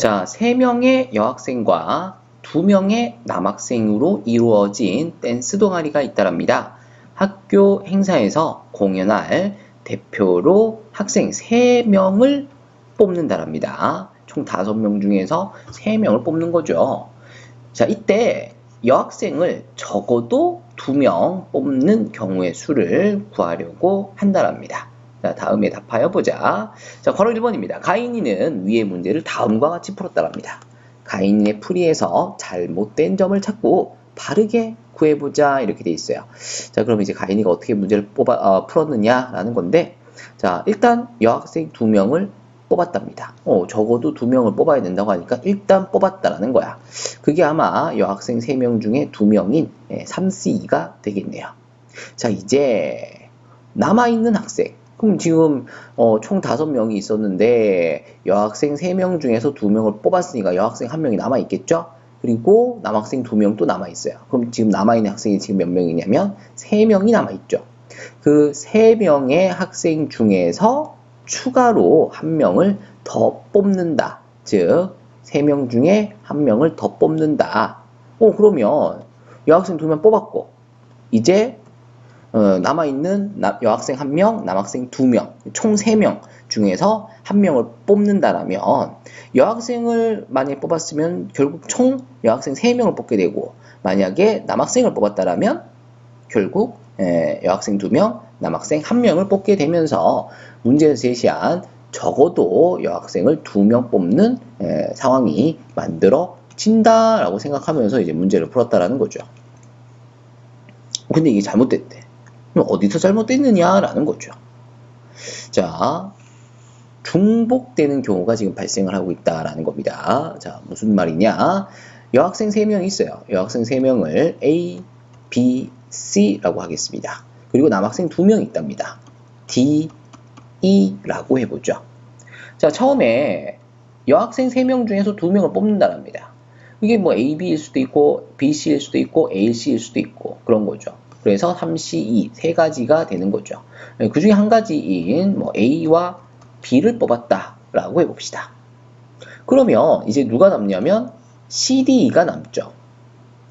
자, 3명의 여학생과 2명의 남학생으로 이루어진 댄스 동아리가 있다랍니다. 학교 행사에서 공연할 대표로 학생 3명을 뽑는다랍니다. 총 5명 중에서 3명을 뽑는 거죠. 자, 이때 여학생을 적어도 2명 뽑는 경우의 수를 구하려고 한다랍니다. 자, 다음에 답하여 보자. 자, 괄호 1번입니다. 가인이는 위의 문제를 다음과 같이 풀었다랍니다. 가인의 풀이에서 잘못된 점을 찾고 바르게 구해보자 이렇게 돼 있어요. 자, 그럼 이제 가인이가 어떻게 문제를 뽑아 어, 풀었느냐라는 건데, 자, 일단 여학생 두 명을 뽑았답니다. 어, 적어도 두 명을 뽑아야 된다고 하니까 일단 뽑았다라는 거야. 그게 아마 여학생 세 명 중에 두 명인 3C2가 되겠네요. 자, 이제 남아있는 학생. 그럼 지금 어, 총 다섯 명이 있었는데 여학생 세 명 중에서 두 명을 뽑았으니까 여학생 한 명이 남아 있겠죠? 그리고 남학생 두 명 또 남아 있어요. 그럼 지금 남아 있는 학생이 지금 몇 명이냐면 세 명이 남아 있죠. 그 세 명의 학생 중에서 추가로 한 명을 더 뽑는다. 즉, 세 명 중에 한 명을 더 뽑는다. 어, 그러면 여학생 두 명 뽑았고, 이제 어, 남아있는 나- 여학생 한 명, 남학생 두 명, 총세명 중에서 한 명을 뽑는다라면 여학생을 만약에 뽑았으면 결국 총 여학생 세 명을 뽑게 되고 만약에 남학생을 뽑았다라면 결국 에, 여학생 두 명, 남학생 한 명을 뽑게 되면서 문제에서 제시한 적어도 여학생을 두명 뽑는 에, 상황이 만들어진다라고 생각하면서 이제 문제를 풀었다라는 거죠. 근데 이게 잘못됐대. 그럼 어디서 잘못됐느냐라는 거죠. 자, 중복되는 경우가 지금 발생을 하고 있다라는 겁니다. 자, 무슨 말이냐? 여학생 3명이 있어요. 여학생 3명을 A, B, C라고 하겠습니다. 그리고 남학생 2명 있답니다. D, E라고 해보죠. 자, 처음에 여학생 3명 중에서 2명을 뽑는다랍니다. 이게 뭐 A, B일 수도 있고 B, C일 수도 있고 A, C일 수도 있고 그런 거죠. 그래서 3C, E 세 가지가 되는 거죠. 그 중에 한 가지인 뭐 A와 B를 뽑았다라고 해봅시다. 그러면 이제 누가 남냐면 C, D가 남죠.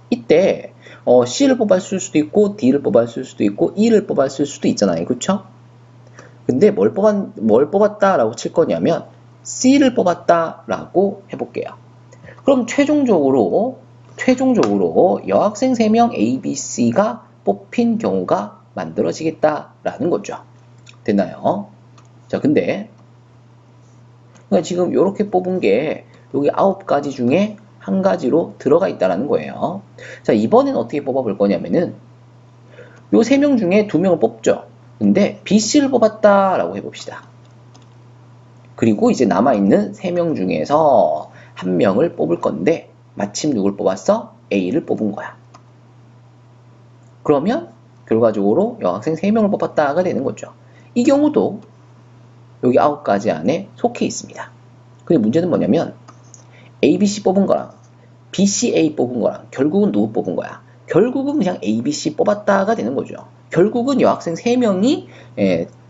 이때 어, C를 뽑았을 수도 있고 D를 뽑았을 수도 있고 E를 뽑았을 수도 있잖아요. 그쵸? 근데 뭘 뽑았, 뭘 뽑았다라고 칠 거냐면 C를 뽑았다라고 해볼게요. 그럼 최종적으로 최종적으로 여학생 3명 A, B, C가 뽑힌 경우가 만들어지겠다라는 거죠. 됐나요? 자, 근데 그러니까 지금 이렇게 뽑은 게 여기 아홉 가지 중에 한 가지로 들어가 있다라는 거예요. 자, 이번엔 어떻게 뽑아 볼 거냐면은 요 세 명 중에 두 명을 뽑죠. 근데 B, C를 뽑았다라고 해 봅시다. 그리고 이제 남아 있는 세 명 중에서 한 명을 뽑을 건데 마침 누굴 뽑았어? A를 뽑은 거야. 그러면 결과적으로 여학생 3명을 뽑았다가 되는 거죠. 이 경우도 여기 9가지 안에 속해 있습니다. 근데 문제는 뭐냐면 A, B, C 뽑은 거랑 B, C, A 뽑은 거랑 결국은 누구 뽑은 거야? 결국은 그냥 A, B, C 뽑았다가 되는 거죠. 결국은 여학생 3명이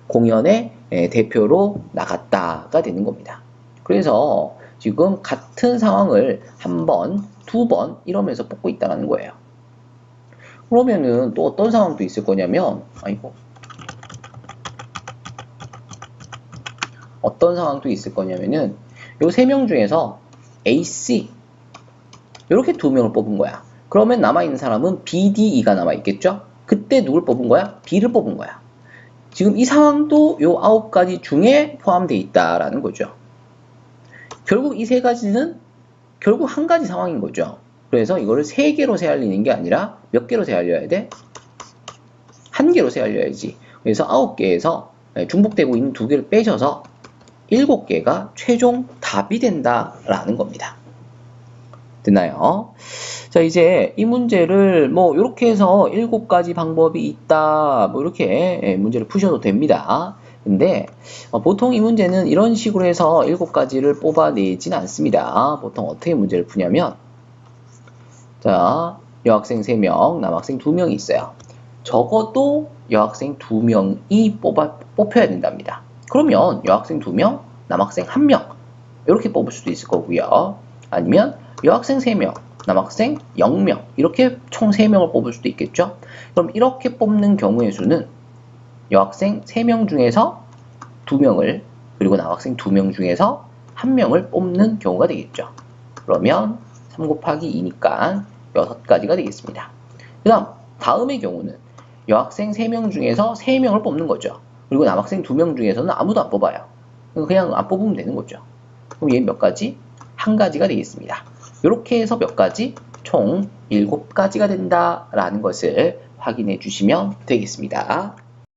공연의 에, 대표로 나갔다가 되는 겁니다. 그래서 지금 같은 상황을 한 번, 두 번 이러면서 뽑고 있다는 거예요. 그러면은 또 어떤 상황도 있을 거냐면, 아이고. 어떤 상황도 있을 거냐면은, 요 세 명 중에서 A, C, 이렇게 두 명을 뽑은 거야. 그러면 남아있는 사람은 B, D, E가 남아있겠죠? 그때 누굴 뽑은 거야? B를 뽑은 거야. 지금 이 상황도 요 아홉 가지 중에 포함되어 있다라는 거죠. 결국 이 세 가지는 결국 한 가지 상황인 거죠. 그래서 이거를 세 개로 세알리는 게 아니라 몇 개로 세알려야 돼? 한 개로 세알려야지. 그래서 아홉 개에서 중복되고 있는 두 개를 빼셔서 일곱 개가 최종 답이 된다라는 겁니다. 됐나요? 자, 이제 이 문제를 뭐 이렇게 해서 일곱 가지 방법이 있다. 뭐 이렇게 문제를 푸셔도 됩니다. 근데 어, 보통 이 문제는 이런 식으로 해서 일곱 가지를 뽑아내진 않습니다. 보통 어떻게 문제를 푸냐면 자, 여학생 3명, 남학생 2명이 있어요. 적어도 여학생 2명이 뽑아, 뽑혀야 된답니다. 그러면 여학생 2명, 남학생 1명 이렇게 뽑을 수도 있을 거고요. 아니면 여학생 3명, 남학생 0명 이렇게 총 3명을 뽑을 수도 있겠죠. 그럼 이렇게 뽑는 경우의 수는 여학생 3명 중에서 2명을 그리고 남학생 2명 중에서 1명을 뽑는 경우가 되겠죠. 그러면 3 곱하기 2니까 6가지가 되겠습니다. 그 다음 다음의 경우는 여학생 3명 중에서 3명을 뽑는 거죠. 그리고 남학생 2명 중에서는 아무도 안 뽑아요. 그냥 안 뽑으면 되는 거죠. 그럼 얘 몇 가지? 한 가지가 되겠습니다. 이렇게 해서 몇 가지? 총 7가지가 된다라는 것을 확인해 주시면 되겠습니다.